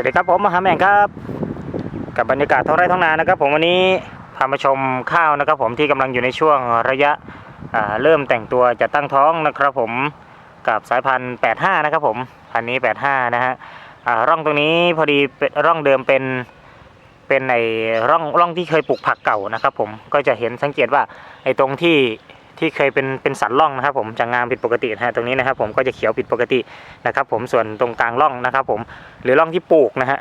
วัสดีครับผมมหาแมงครับ กับบรรยากาศท้องไร่ท้องนานะครับ ผมวันนี้พามาชมข้าวนะครับ ผมที่กำลังอยู่ในช่วงระยะเริ่มแต่งตัวจะตั้งท้องนะครับ ผมกับสายพันธุ์85 นะครับ ผมพันธุ์นี้ 85 นะฮะร่องตรงนี้พอดีร่องเดิมเป็นเป็นในร่องร่องที่เคยปลูกผักเก่านะครับ ผมก็จะเห็นสังเกตว่าไอ้ตรงที่ ที่เคยเป็นเป็นสันร่องนะครับ ผมจะงามผิดปกตินะฮะตรงนี้นะครับ ผมก็จะเขียวผิดปกตินะครับ ผมส่วนตรงกลางร่องนะครับ ผมหรือร่องที่ปลูกนะฮะ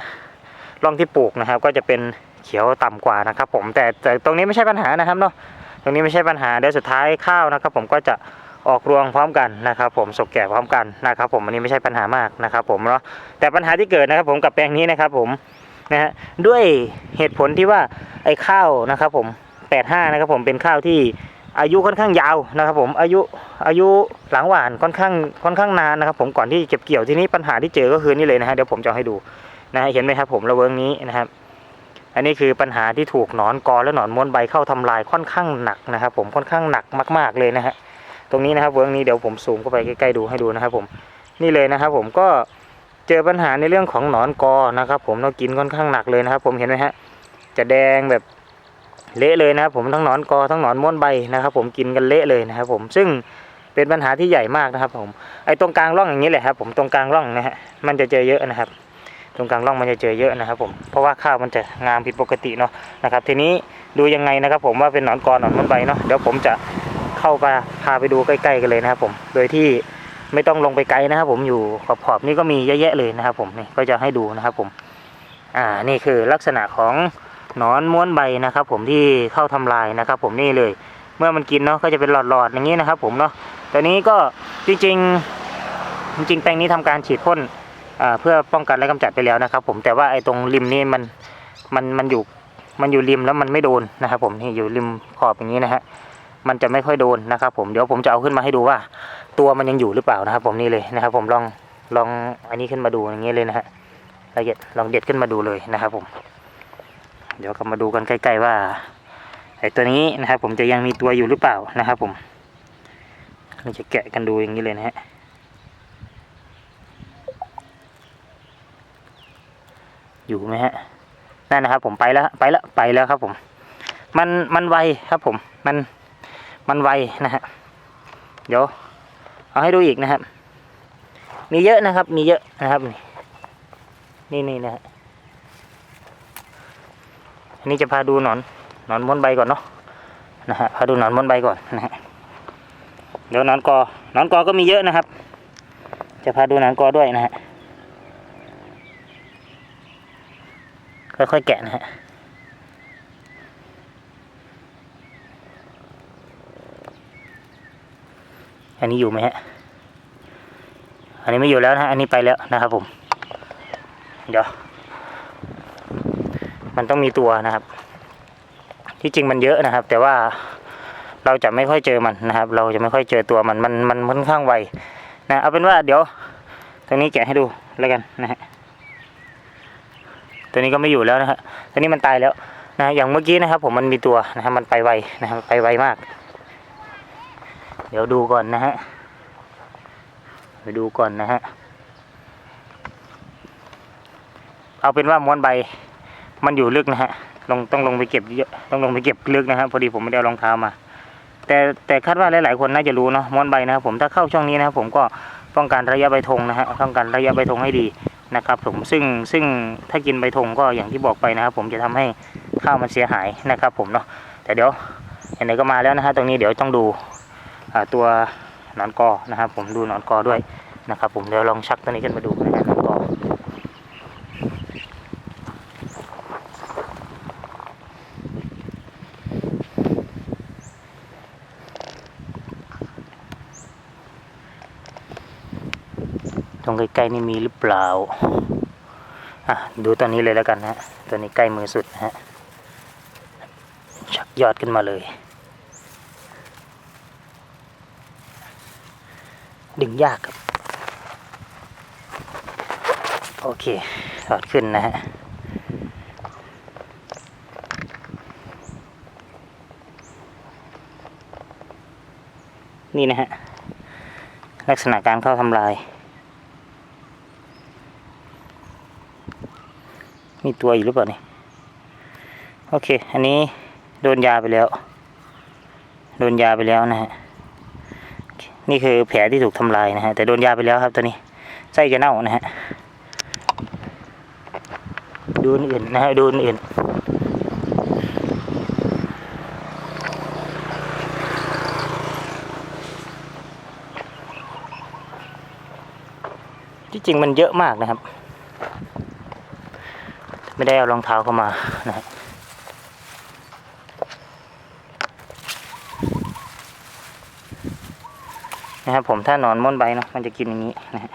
ร่องที่ปลูกนะครับ ก็จะเป็นเขียวต่ำกว่านะครับ ผมแต่แต่ตรงนี้ไม่ใช่ปัญหานะครับเนาะตรงนี้ไม่ใช่ปัญหาเดี๋ยวสุดท้ายข้าวนะครับ ผมก็จะออกรวงพร้อมกันนะครับ ผมสกแก่พร้อมกันนะครับ ผมอันนี้ไม่ใช่ปัญหามากนะครับ ผมเนาะแต่ปัญหาที่เกิดนะครับ ผมกับแปลงนี้นะครับ ผมนะฮะด้วยเหตุผลที่ว่าไอ้ข้าวนะครับ ผม85นะครับ ผมเป็นข้าวที่ อายุค่อนข้างยาวนะครับ ผมอายุอายุหลังหวานค่อนข้างค่อนข้างนานนะครับ ผมก่อนที่เก็บเกี่ยวที่นี้ปัญหาที่เจอก็คือนี่เลยนะฮะเดี๋ยวผมจะให้ดูนะฮะเห็นไหมครับผมระเวงนี้นะครับ อันนี้คือปัญหาที่ถูกหนอนกอและหนอนม้วนใบเข้าทำลายค่อนข้างหนักนะครับ ผมค่อนข้างหนักมาก ๆเลยนะฮะตรงนี้นะครับเวิร์กนี้เดี๋ยวผมซูมเข้าไปใกล้ๆดูให้ดูนะครับ ผมนี่เลยนะครับ ผมก็เจอปัญหาในเรื่องของหนอนกอนะครับ ผมเรากินค่อนข้างหนักเลยนะครับ ผมเห็นไหมฮะจะแดงแบบ เละเลยนะครับผมทั้งหนอนกอทั้งหนอนม้วนใบนะครับ ผมกินกันเละเลยนะครับ ผมซึ่งเป็นปัญหาที่ใหญ่มากนะครับ ผมไอ้ตรงกลางร่องอย่างนี้แหละครับ ผมตรงกลางร่องนะฮะมันจะเจอเยอะนะครับ ตรงกลางร่องมันจะเจอเยอะนะครับ ผมเพราะว่าข้าวมันจะงามผิดปกติเนาะนะครับ ทีนี้ดูยังไงนะครับ ผมว่าเป็นหนอนกอหนอนมันใบเนาะเดี๋ยวผมจะเข้าไปพาไปดูใกล้ๆกันเลยนะครับ ผมโดยที่ไม่ต้องลงไปไกลนะครับผมอยู่ขอบๆนี่ก็มีเยอะแยะเลยนะครับ ผมนี่ก็จะให้ดูนะครับ ผม อ่านี่คือลักษณะของ หนอนม้วนใบนะครับ ผมที่เข้าทำลายนะครับ ผมนี่เลย เมื่อมันกินเนาะก็จะเป็นหลอดๆอย่างนี้นะครับ ผมเนาะตอนนี้ก็จริงๆจริงแปลงนี้ทำการฉีดพ่นเพื่อป้องกันและกำจัดไปแล้วนะครับ ผมแต่ว่าไอ้ตรงริมนี่มันมันมันอยู่มันอยู่ริมแล้วมันไม่โดนนะครับ ผมนี่อยู่ริมขอบอย่างนี้นะฮะมันจะไม่ค่อยโดนนะครับ ผมเดี๋ยวผมจะเอาขึ้นมาให้ดูว่า ตัวมันยังอยู่หรือเปล่านะครับ ผมนี่เลยนะครับ ผมลองลองอันนี้ขึ้นมาดูอย่างนี้เลยนะฮะละเอียดลองเด็ดขึ้นมาดูเลยนะครับผม เดี๋ยวกลับมาดูกันใกล้ๆว่าไอ้ตัวนี้นะครับผมจะยังมีตัวอยู่หรือเปล่านะครับผมเราจะแกะกันดูอย่างนี้เลยนะฮะอยู่ไหมฮะนั่นนะครับผมไปแล้วไปแล้วไปแล้วครับผมมันมันไวครับผมมันมันไวนะฮะเดี๋ยวเอาให้ดูอีกนะครับ มีเยอะนะครับ มีเยอะนะครับ นี่นี่นะฮะ นนี้จะพาดูหนอนหนอนม้วนใบก่อนเนาะนะฮะพาดูหนอนม้วนใบก่อนนะฮะเดี๋ยวหนอนกอหนอนกอก็มีเยอะนะครับ จะพาดูหนอนกอด้วยนะฮะค่อยๆแกะนะฮะอันนี้อยู่ไหมฮะ อันนี้ไม่อยู่แล้วนะฮะอันนี้ไปแล้วนะครับผม เดี๋ยว มันต้องมีตัวนะครับ ที่จริงมันเยอะนะครับ แต่ว่าเราจะไม่ค่อยเจอมันนะครับ เราจะไม่ค่อยเจอตัวมันมันมันค่อนข้างไวนะเอาเป็นว่าเดี๋ยว ตรงนี้แกะให้ดูแล้วกันนะฮะตัวนี้ก็ไม่อยู่แล้วนะฮะตัวนี้มันตายแล้วนะอย่างเมื่อกี้นะครับ ผมมันมีตัวนะครับมันไปไวนะครับไปไวมาก เดี๋ยวดูก่อนนะฮะไปดูก่อนนะฮะเอาเป็นว่าม้วนใบ มันอยู่ลึกนะฮะลงต้องลงไปเก็บเยอะต้องลงไปเก็บลึกนะฮะพอดีผมไม่ได้รองเท้ามา แต่แต่คาดว่าหลายๆคนน่าจะรู้เนาะม้วนใบนะครับผมถ้าเข้าช่องนี้นะครับผมก็ป้องกันระยะใบธงนะฮะป้องกันระยะใบธงให้ดีนะครับผมซึ่งซึ่งถ้ากินใบธงก็อย่างที่บอกไปนะครับ ผมจะทำให้ข้าวมันเสียหายนะครับ ผมเนาะแต่เดี๋ยวไหนก็มาแล้วนะฮะตรงนี้เดี๋ยวต้องดูตัวนอนกอนะครับผมดูนอนกอด้วยนะครับผมเดี๋ยวลองชักตัวนี้ขึ้นมาดูนะฮะหนอนกอ ตรงใกล้ๆนี่มีหรือเปล่าอะดูตัวนี้เลยแล้วกันนะฮะตัวนี้ใกล้มือสุดนะฮะชักยอดขึ้นมาเลย ดึงยากครับ โอเคถอดขึ้นนะฮะนี่นะฮะ ลักษณะการเข้าทำลาย มีตัวอยู่หรือเปล่านี่โอเค อันนี้โดนยาไปแล้ว โดนยาไปแล้วนะฮะนี่คือแผลที่ถูกทำลายนะฮะแต่โดนยาไปแล้วครับตัวนี้ไส้จะเน่านะฮะดูอันอื่นนะฮะดูอันอื่นที่จริงมันเยอะมากนะครับ ไม่ได้เอารองเท้าเข้ามานะนะครับผมถ้านอนม้วนใบเนาะมันจะกินอย่างนี้นะฮะ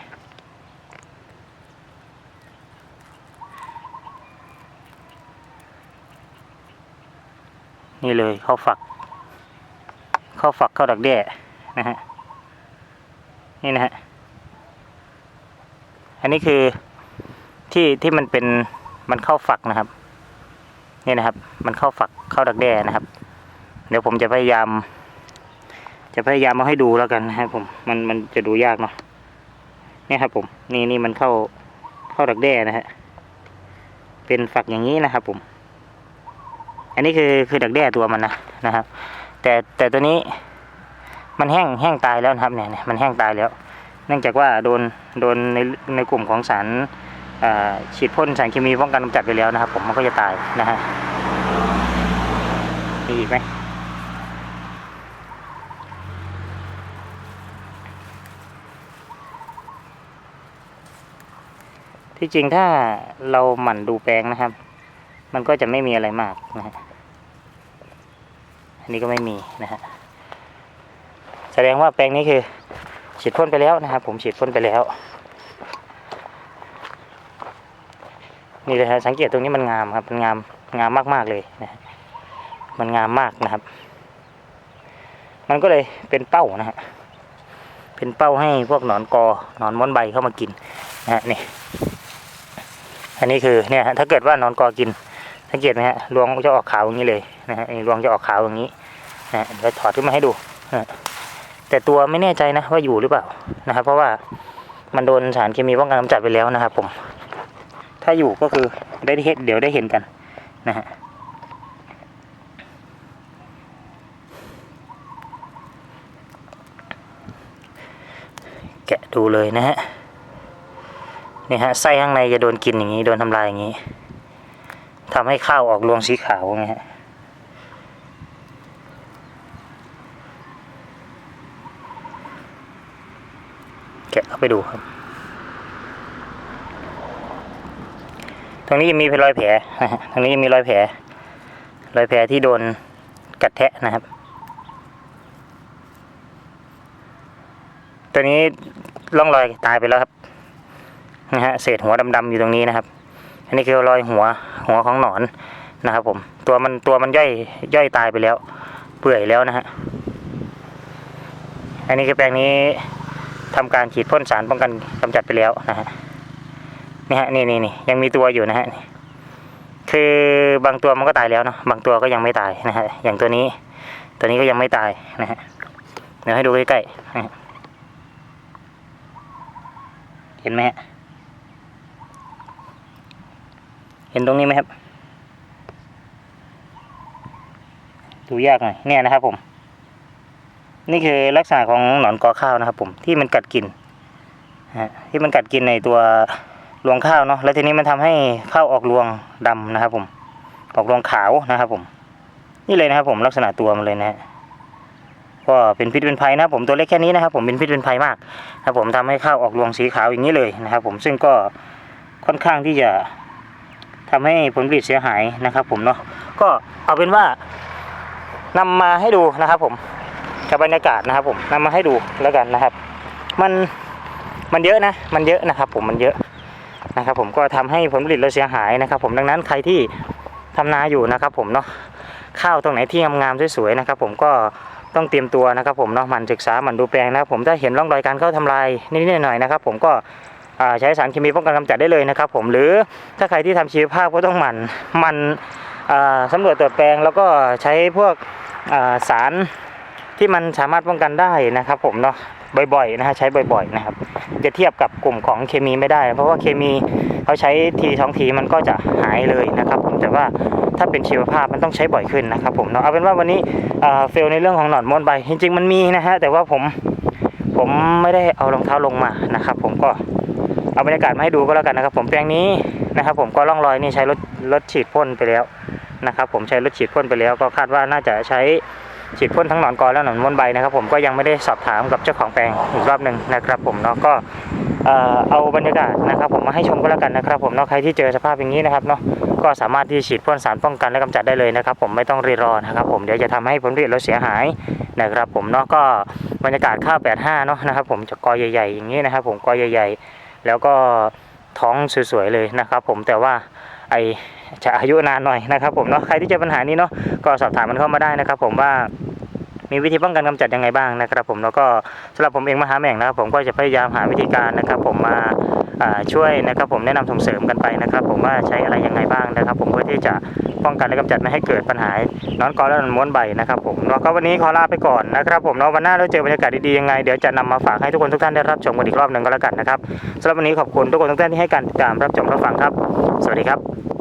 นี่เลยเข้าฝักเข้าฝักข้าดักแด้นะฮะนี่นะฮะอันนี้คือที่ที่มันเป็น มันเข้าฝักนะครับนี่นะครับ มันเข้าฝักเข้าดักแด้นะครับ เดี๋ยวผมจะพยายาม จะพยายามมาให้ดูแล้วกันนะครับผมมันมันจะดูยากเนาะนี่ครับ ผม นี่นี่มันเข้าเข้าดักแด้นะฮะเป็นฝักอย่างนี้นะครับผม อันนี้คือคือดักแด้ตัวมันนะนะครับ แต่แต่ตัวนี้ มันแห้งแห้งตายแล้วนะครับเนี่ยเนี่ยมันแห้งตายแล้ว เนื่องจากว่าโดนโดนในในกลุ่มของสาร ฉีดพ่นสารเคมีป้องกันกำจัดไปแล้วนะครับ ผมมันก็จะตายนะฮะมีอีกไหมที่จริงถ้าเราหมั่นดูแปลงนะครับ มันก็จะไม่มีอะไรมากนะฮะอันนี้ก็ไม่มีนะฮะแสดงว่าแปลงนี้คือฉีดพ่นไปแล้วนะครับ ผมฉีดพ่นไปแล้ว นี่เลยฮะสังเกตตรงนี้มันงามครับ มันงามงามมากๆเลยนะฮะมันงามมากนะครับ มันก็เลยเป็นเป้านะฮะเป็นเป้าให้พวกหนอนกอหนอนม้อนใบเข้ามากินนะฮะนี่อันนี้คือเนี่ยถ้าเกิดว่าหนอนกอกินสังเกตไหมฮะรวงจะออกขาวอย่างนี้เลยนะฮะรวงจะออกขาวอย่างนี้นะฮะเดี๋ยวถอดขึ้นมาให้ดูนะแต่ตัวไม่แน่ใจนะว่าอยู่หรือเปล่านะครับ เพราะว่ามันโดนสารเคมีป้องกันกำจัดไปแล้วนะครับผม ถ้าอยู่ก็คือได้เห็นเดี๋ยวได้เห็นกันนะฮะแกะดูเลยนะฮะนี่ฮะไส้ข้างในจะโดนกินอย่างนี้โดนทำลายอย่างนี้ทำให้ข้าวออกรวงสีขาวไงฮะแกะเข้าไปดูครับ รงนี้ยังมีรอยแผลนะฮะตรงนี้ยังมีรอยแผล รอยแผลที่โดนกัดแทะนะครับ ตัวนี้ร่องรอยตายไปแล้วครับนะฮะเศษหัวดำๆอยู่ตรงนี้นะครับ อันนี้คือรอยหัวหัวของหนอนนะครับผมตัวมันตัวมันย่อยย่อยตายไปแล้ว เปื่อยแล้วนะฮะอันนี้คือแปลงนี้ทำการฉีดพ่นสารป้องกันกำจัดไปแล้วนะฮะ นี่ฮะนี่นี่นี่ยังมีตัวอยู่นะฮะนี่คือบางตัวมันก็ตายแล้วเนาะบางตัวก็ยังไม่ตายนะฮะอย่างตัวนี้ ตัวนี้ก็ยังไม่ตายนะฮะเดี๋ยวให้ดูใกล้ๆนะฮะเห็นไหมฮะเห็นตรงนี้ไหมครับ ดูยากหน่อยเนี่ยนะครับผม นี่คือลักษณะของหนอนกอข้าวนะครับผมที่มันกัดกินฮะที่มันกัดกินในตัว รวงข้าวเนาะแล้วทีนี้มันทำให้ข้าวออกรวงดำนะครับ ผม ออกรวงขาวนะครับ ผม นี่เลยนะครับ ผมลักษณะตัวมันเลยนะฮะก็เป็นพิษเป็นภัยนะครับผมตัวเล็กแค่นี้นะครับผมเป็นพิษเป็นภัยมากนะครับผมทำให้ข้าวออกรวงสีขาวอย่างนี้เลยนะครับ ผมซึ่งก็ค่อนข้างที่จะทำให้ผลผลิตเสียหายนะครับ ผมเนาะก็เอาเป็นว่านำมาให้ดูนะครับ ผมกับบรรยากาศนะครับ ผมนำมาให้ดูแล้วกันนะครับ มันมันเยอะนะ มันเยอะนะครับ ผมมันเยอะ นะครับ ผมก็ทำให้ผลผลิตเราเสียหายนะครับ ผมดังนั้นใครที่ทำนาอยู่นะครับ ผมเนาะข้าวตรงไหนที่งามๆสวยๆนะครับ ผมก็ต้องเตรียมตัวนะครับ ผมเนาะหมันศึกษาหมันดูแปลงนะครับ ผมถ้าเห็นร่องรอยการเข้าทำลายนิดๆหน่อยๆนะครับ ผมก็ใช้สารเคมีป้องกันกำจัดได้เลยนะครับ ผมหรือถ้าใครที่ทำชีวภาพก็ต้องหมันหมันอ่าสำรวจตรวจแปลงแล้วก็ใช้พวกสารที่มันสามารถป้องกันได้นะครับ ผมเนาะ บ่อยๆนะฮะใช้บ่อยๆนะครับ จะเทียบกับกลุ่มของเคมีไม่ได้ เพราะว่าเคมีเขาใช้ทีสองทีมันก็จะหายเลยนะครับผมแต่ว่าถ้าเป็นชีวภาพมันต้องใช้บ่อยขึ้นนะครับผมเนาะเอาเป็นว่าวันนี้เฟลในเรื่องของหนอนม้วนใบจริงๆมันมีนะฮะแต่ว่าผมผมไม่ได้เอารองเท้าลงมานะครับ ผมก็เอาบรรยากาศมาให้ดูก็แล้วกันนะครับ ผมแปลงนี้นะครับ ผมก็ร่องรอยนี่ใช้รถรถฉีดพ่นไปแล้วนะครับ ผมใช้รถฉีดพ่นไปแล้ว ก็คาดว่าน่าจะใช้ ฉีดพ่นทั้งหนอนกอและหนอนม้วนใบนะครับผมก็ยังไม่ได้สอบถามกับเจ้าของแปลงอีกรอบหนึ่งนะครับผมเนาะก็เอาบรรยากาศนะครับผมมาให้ชมก็แล้วกันนะครับผมเนาะใครที่เจอสภาพอย่างนี้นะครับเนาะก็สามารถที่ฉีดพ่นสารป้องกันและกำจัดได้เลยนะครับ ผมไม่ต้องรีรอนะครับผมเดี๋ยวจะทำให้ผลผลิตเราเสียหายนะครับผมเนาะก็บรรยากาศข้าว85เนาะนะครับผมจะกอใหญ่ๆอย่างนี้นะครับผมกอใหญ่ ๆ แล้วก็ท้องสวยๆเลยนะครับผมแต่ว่าไอ จะอายุนานหน่อยนะครับผมเนาะใครที่เจอปัญหานี้เนาะก็สอบถามมันเข้ามาได้นะครับ ผมว่ามีวิธีป้องกันกำจัดยังไงบ้างนะครับผมแล้วก็สำหรับผมเองมหาแม่งนะครับผมก็จะพยายามหาวิธีการนะครับ ผมมาช่วยนะครับ ผมแนะนำส่งเสริมกันไปนะครับ ผมว่าใช้อะไรยังไงบ้างนะครับ ผมเพื่อที่จะป้องกันและกำจัดไม่ให้เกิดปัญหานอนกอและนอนม้วนใบนะครับ ผมแล้วก็วันนี้ขอลาไปก่อนนะครับ ผมเนาะวันหน้าเราเจอบรรยากาศดีๆยังไงเดี๋ยวจะนำมาฝากให้ทุกคนทุกท่านได้รับชมกันอีกรอบหนึ่งก็แล้วกันนะครับสำหรับวันนี้ขอบคุณทุกคนทุกท่านที่ให้การติดตามรับชมรับฟังครับ สวัสดีครับ